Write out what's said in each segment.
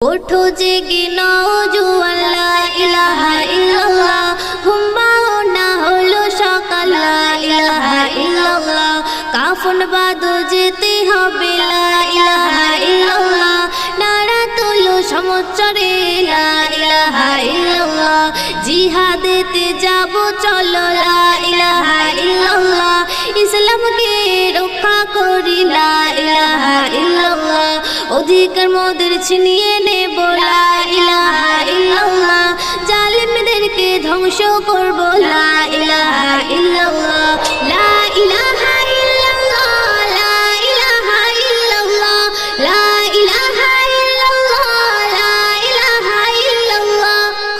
ওঠো জেগে নওজুয়ান লা ইলাহা ইল্লাল্লাহ। ঘুমাও না হলো সকাল ইলাহা ইল্লাল্লাহ। কাফন বাদো যেতে হবে ইলাহা ইল্লাল্লাহ। নারা তোলো সমচরে ইলাহা ইল্লাল্লাহ। জিহাদেতে যাব, চলো ইলাহা ইল্লাল্লাহ। ইসলামকে রক্ষা করি, লা ইলাহা ইল্লাল্লাহ। অধিকার মোদের ছিনিয়ে ধ্বংস করব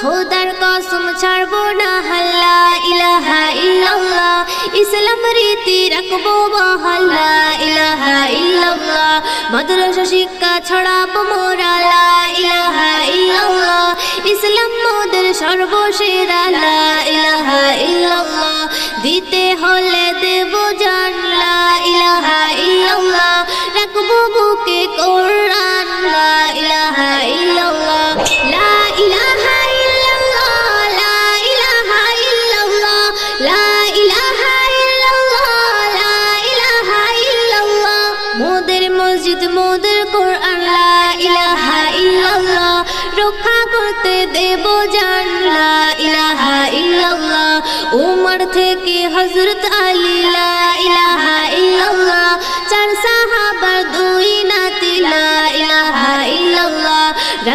খোদার কসম না হাল্লা ইলাহা ইল্লাল্লাহ। ইসলাম রীতি মহল্লা ইলাহা ইল্লাল্লাহ। শিক্ষা ছড়াবো মোরা সর্বসেরা লা ইলাহা ইল্লাল্লাহ। দিতে হলে দেব জান, লা ইলাহা ইল্লাল্লাহ। রাখব লা ইলাহা ইল্লাল্লাহ। লা ইলাহা ইল্লাল্লাহ, লা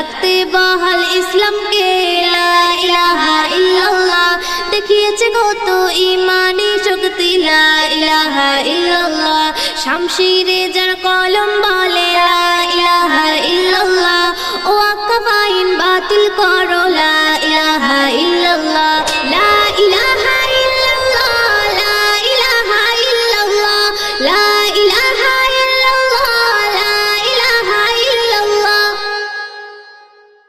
রাখতে বহাল ইসলামকে দেখিয়েছে কত ইমানি শক্তি। ইলাহা ইল্লাল্লাহ শামশিরে যার কলম বলে ও আকাবাইন বাতিল করো, লা